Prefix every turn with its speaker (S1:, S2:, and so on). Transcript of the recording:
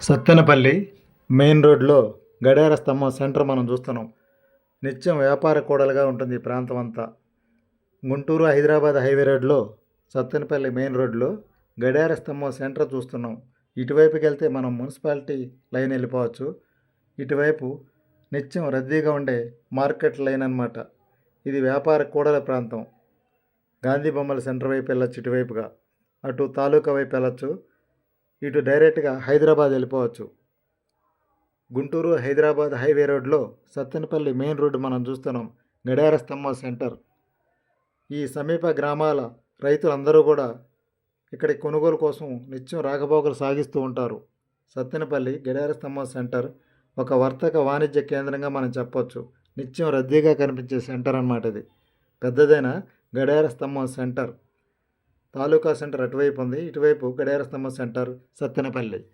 S1: Sattenapalli main రోడ్లో గడియార స్తంభం సెంటర్ మనం చూస్తున్నాం. నిత్యం వ్యాపార కూడలుగా ఉంటుంది ఈ ప్రాంతం అంతా గుంటూరు హైదరాబాద్ హైవే రోడ్లో సత్తెనపల్లి మెయిన్ రోడ్లో గడియార స్తంభం సెంటర్ చూస్తున్నాం. ఇటువైపుకి వెళ్తే మనం మున్సిపాలిటీ లైన్ వెళ్ళిపోవచ్చు. ఇటువైపు నిత్యం రద్దీగా ఉండే మార్కెట్ లైన్ అన్నమాట. ఇది వ్యాపార కూడల ప్రాంతం. గాంధీ బొమ్మల సెంటర్ వైపు వెళ్ళచ్చు ఇటువైపుగా. అటు తాలూకా వైపు వెళ్ళొచ్చు. ఇటు డైరెక్ట్గా హైదరాబాద్ వెళ్ళిపోవచ్చు. గుంటూరు హైదరాబాద్ హైవే రోడ్లో సత్తెనపల్లి మెయిన్ రోడ్డు మనం చూస్తున్నాం. గడియార స్తంభం సెంటర్. ఈ సమీప గ్రామాల రైతులందరూ కూడా ఇక్కడి కొనుగోలు కోసం నిత్యం రాకపోకలు సాగిస్తూ ఉంటారు. సత్తెనపల్లి గడియార స్తంభం సెంటర్ ఒక వర్తక వాణిజ్య కేంద్రంగా మనం చెప్పొచ్చు. నిత్యం రద్దీగా కనిపించే సెంటర్ అన్నమాట ఇది. పెద్దదైన గడియార స్తంభం సెంటర్. తాలూకా సెంటర్ అటువైపు ఉంది. ఇటువైపు గడియార స్తంభం సెంటర్ సత్తెనపల్లి.